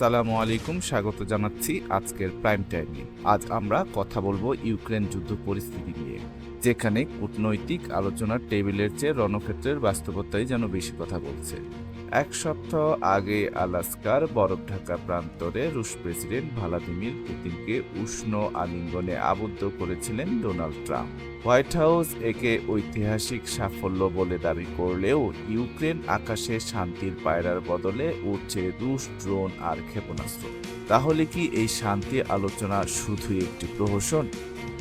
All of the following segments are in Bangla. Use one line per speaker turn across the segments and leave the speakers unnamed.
আসসালামু আলাইকুম স্বাগত জানাচ্ছি আজকের প্রাইম টাইমে আজ আমরা কথা বলবো ইউক্রেন যুদ্ধ পরিস্থিতি নিয়ে যেখানে কূটনৈতিক আলোচনার টেবিলের চেয়ে রণক্ষেত্রের বাস্তবতাই যেন বেশি কথা বলছে এক সপ্তাহ আগে আলাস্কার বরফ ঢাকা প্রান্তরে রুশ প্রেসিডেন্ট ভ্লাদিমির পুতিনকে উষ্ণ আলিঙ্গনে আবদ্ধ করেছিলেন ডোনাল্ড ট্রাম্প হোয়াইট হাউস একে ঐতিহাসিক সাফল্য বলে দাবি করলেও ইউক্রেন আকাশে শান্তির পায়রার বদলে উঠছে রুশ ড্রোন আর ক্ষেপণাস্ত্র তাহলে কি এই শান্তি আলোচনা শুধুই একটি প্রহসন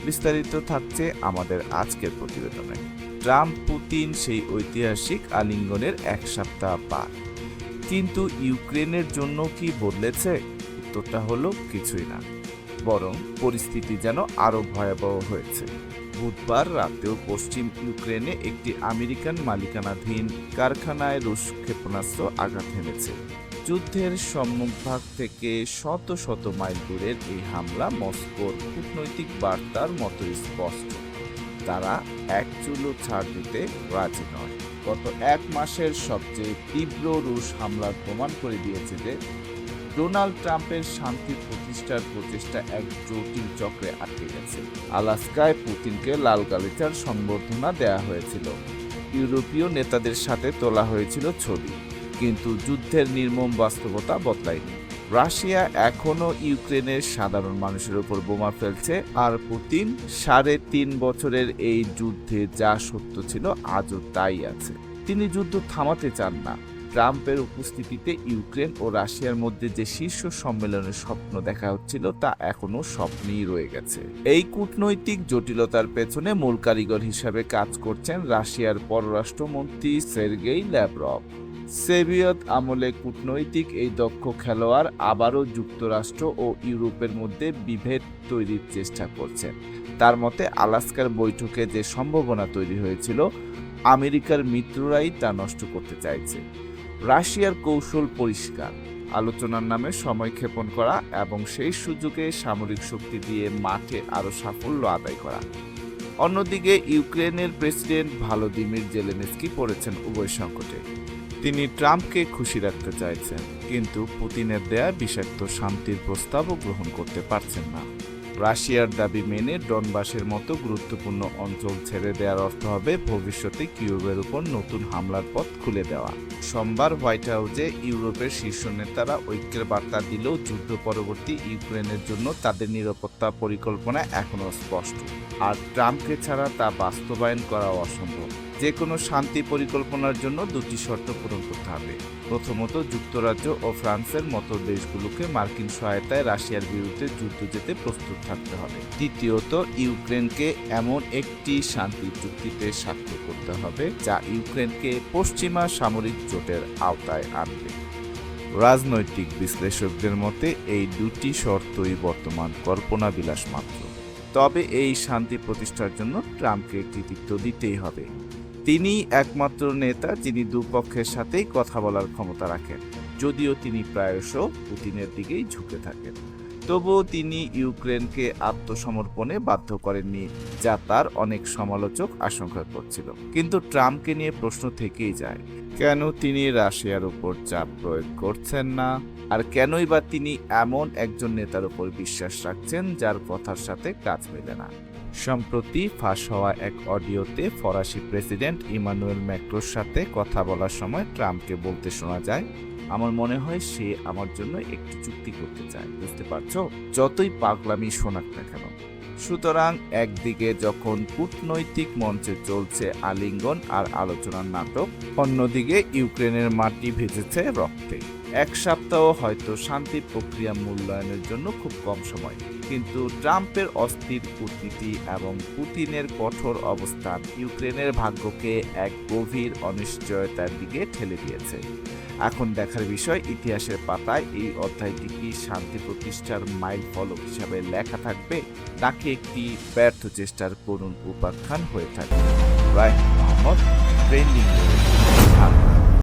বিস্তারিত থাকছে আমাদের আজকের প্রতিবেদনে ট্রাম্প পুতিন সেই ঐতিহাসিক আলিঙ্গনের এক সপ্তাহ পার কিন্তু ইউক্রেনের জন্য কি বদলেছে উত্তরটা হলো কিছুই না বরং পরিস্থিতি যেন আরও ভয়াবহ হয়েছে বুধবার রাতেও পশ্চিম ইউক্রেনে একটি আমেরিকান মালিকানাধীন কারখানায় রুশ ক্ষেপণাস্ত্র আঘাত হেনেছে যুদ্ধের সম্মুখভাগ থেকে শত শত মাইল দূরের এই হামলা মস্কোর কূটনৈতিক বার্তার মতো স্পষ্ট তারা এক চুলো ছাড় দিতে রাজি নয় গত এক মাসের সবচেয়ে তীব্র রুশ হামলার প্রমাণ করে দিয়েছে যে ডোনাল্ড ট্রাম্পের শান্তি প্রতিষ্ঠার প্রচেষ্টা এক জটিল চক্রে আটকে গেছে আলাস্কায় পুতিনকে লাল গালিচার সম্বর্ধনা দেয়া হয়েছিল ইউরোপীয় নেতাদের সাথে তোলা হয়েছিল ছবি কিন্তু যুদ্ধের নির্মম বাস্তবতা বদলায়নি রাশিয়া এখনও ইউক্রেনের সাধারণ মানুষের ওপর বোমা ফেলছে আর পুতিন সাড়ে তিন বছরের এই যুদ্ধে যা সত্য ছিল আজও তাই আছে তিনি যুদ্ধ থামাতে চান না ট্রাম্পের উপস্থিতিতে ইউক্রেন ও রাশিয়ার মধ্যে যে শীর্ষ সম্মেলনের স্বপ্ন দেখা হচ্ছিল তা এখনও স্বপ্নেই রয়ে গেছে এই কূটনৈতিক জটিলতার পেছনে মূল কারিগর হিসাবে কাজ করছেন রাশিয়ার পররাষ্ট্রমন্ত্রী সের্গেই ল্যাবরব সেভিয়ত আমলে কূটনৈতিক এই দক্ষ খেলোয়াড় আবারও যুক্তরাষ্ট্র ও ইউরোপের মধ্যে বিভেদ তৈরির চেষ্টা করছেন তার মতে আলাস্কার বৈঠকে যে সম্ভাবনা তৈরি হয়েছিল আমেরিকার মিত্ররাই তা নষ্ট করতে চাইছে রাশিয়ার কৌশল পরিষ্কার আলোচনার নামে সময় ক্ষেপণ করা এবং সেই সুযোগে সামরিক শক্তি দিয়ে মাঠে আরও সাফল্য আদায় করা অন্যদিকে ইউক্রেনের প্রেসিডেন্ট ভালোদিমির জেলেনেস্কি পড়েছেন উভয় সংকটে তিনি ট্রাম্পকে খুশি রাখতে চাইছেন কিন্তু পুতিনের দেয়া বিষাক্ত শান্তির প্রস্তাবও গ্রহণ করতে পারছেন না রাশিয়ার দাবি মেনে ডনবাসের মতো গুরুত্বপূর্ণ অঞ্চল ছেড়ে দেওয়ার অর্থ হবে ভবিষ্যতে কিউবের উপর নতুন হামলার পথ খুলে দেওয়া সোমবার হোয়াইট হাউসে ইউরোপের শীর্ষ নেতারা ঐক্যের বার্তা দিলেও যুদ্ধ পরবর্তী ইউক্রেনের জন্য তাদের নিরাপত্তা পরিকল্পনা এখনও স্পষ্ট আর ট্রাম্পকে ছাড়া তা বাস্তবায়ন করাও অসম্ভব যে কোনো শান্তি পরিকল্পনার জন্য দুটি শর্ত পূরণ করতে হবে প্রথমত যুক্তরাজ্য ও ফ্রান্সের মতো দেশগুলোকে মার্কিন সহায়তায় রাশিয়ার বিরুদ্ধে যুদ্ধ যেতে প্রস্তুত থাকতে হবে দ্বিতীয়ত ইউক্রেনকে এমন একটি শান্তি চুক্তিতে স্বাক্ষর করতে হবে যা ইউক্রেনকে পশ্চিমা সামরিক জোটের আওতায় আনবে রাজনৈতিক বিশ্লেষকদের মতে এই দুটি শর্তই বর্তমান কল্পনা বিলাস মাত্র তবে এই শান্তি প্রতিষ্ঠার জন্য ট্রাম্পকে কৃতিত্ব দিতেই হবে তিনি একমাত্র নেতা যিনি দুপক্ষের সাথেই কথা বলার ক্ষমতা রাখেন যদিও তিনি প্রায়শ পুতিনের দিকেই ঝুঁকে থাকেন তবুও তিনি ইউক্রেনকে আত্মসমর্পণে বাধ্য করেননি যা তার অনেক সমালোচক আশঙ্কা করছিল কিন্তু ট্রাম্পকে নিয়ে প্রশ্ন থেকেই যায় কেন তিনি রাশিয়ার উপর চাপ প্রয়োগ করছেন না আর কেনই বা তিনি এমন একজন নেতার উপর বিশ্বাস রাখছেন যার কথার সাথে কাজ মেলে না সম্প্রতি ফাঁস হওয়া এক অডিওতে ফরাসি প্রেসিডেন্ট ইমানুয়েল ম্যাক্রোর সাথে কথা বলার সময় ট্রাম্পকে বলতে শোনা যায় আমার মনে হয় সে আমার জন্য একটি চুক্তি করতে চায় বুঝতে পারছো যতই পাগলামি শোনাক না কেন সুতরাং একদিকে যখন কূটনৈতিক মঞ্চে চলছে আলিঙ্গন আর আলোচনার নাটক অন্যদিকে ইউক্রেনের মাটি ভেজেছে রক্তে এক সপ্তাহ হয়তো শান্তি প্রক্রিয়া মূল্যায়নের জন্য খুব কম সময় কিন্তু ট্রাম্পের অস্থির কূটনীতি এবং পুতিনের কঠোর অবস্থান ইউক্রেনের ভাগ্যকে এক গভীর অনিশ্চয়তার দিকে ঠেলে দিয়েছে এখন দেখার বিষয় ইতিহাসের পাতায় এই অধ্যায়টি কি শান্তি প্রতিষ্ঠার মাইল ফলক হিসাবে লেখা থাকবে নাকি একটি ব্যর্থ চেষ্টার করুণ উপাখ্যান হয়ে থাকবে রায় মোহাম্মদ ট্রেন্ডিং